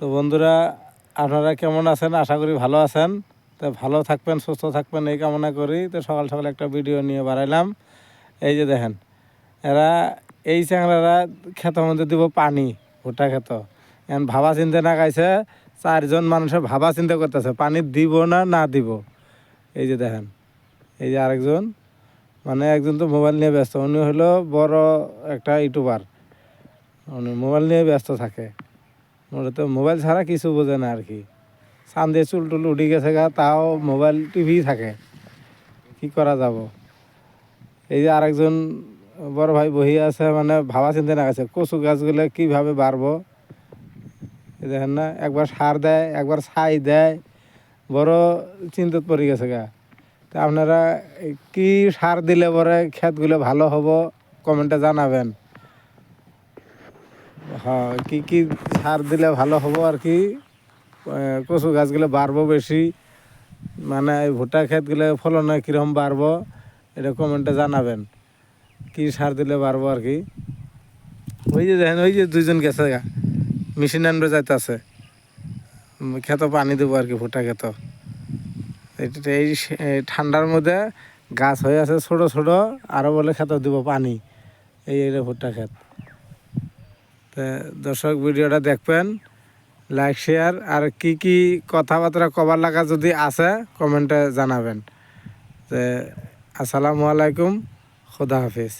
তো বন্ধুরা, আপনারা কেমন আছেন? আশা করি ভালো আছেন। তো ভালো থাকবেন, সুস্থ থাকবেন, এই কামনা করি। তো সকাল সকাল একটা ভিডিও নিয়ে বাড়াইলাম। এই যে দেখেন, এরা এই চ্যাংরারা ক্ষেতের মধ্যে দিব পানি, ভুট্টা ক্ষেত। এখন ভাবা চিন্তা না গাইছে, চারজন মানুষের ভাবা চিন্তা করতেছে, পানি দিব না না দিব। এই যে দেখেন, এই যে আরেকজন মানে একজন তো মোবাইল নিয়ে ব্যস্ত, উনি হলো বড় একটা ইউটিউবার। উনি মোবাইল নিয়ে ব্যস্ত থাকে। ওরা তো মোবাইল ছাড়া কিছু বোঝে না আর কি। চান দিয়ে চুল টুল উঠে গেছে গা, তাও মোবাইল টিভি থাকে। কি করা যাব? এই যে আরেকজন বড় ভাই বহি আছে মানে ভাবা চিন্তা না আছে, কচু গাছগুলো কীভাবে বাড়বো? দেখেন না, একবার সার দেয়, একবার ছাই দেয়, বড় চিন্তাত পড়ে গেছে গা। তা আপনারা কি সার দিলে পরে ক্ষেতগুলো ভালো হব? কমেন্টে জানাবেন। হ্যাঁ কি কি সার দিলে ভালো হব আর কি? কচু গাছগুলো বাড়বো বেশি। মানে এই ভুট্টা ক্ষেতগুলো ফলনে কীরকম বাড়বো, এটা কমেন্টে জানাবেন। কি সার দিলে বাড়বো আর কি? ওই যে দেখেন, ওই যে দুইজন গেছে গা। মেশিন আনবে যাইতেছে। খেত পানি দেবো আর কি, ভুট্টা খেত। এই ঠান্ডার মধ্যে গাছ হয়ে আছে ছোট ছোট আরও বলে খেত দিব পানি। এই এটা ভুট্টা ক্ষেত। তা দর্শক ভিডিওটা দেখবেন লাইক শেয়ার আর কি কি কথাবার্তা কবার লাগা যদি আছে কমেন্টে জানাবেন। যে আসসালামু আলাইকুম, খুদা হাফিজ।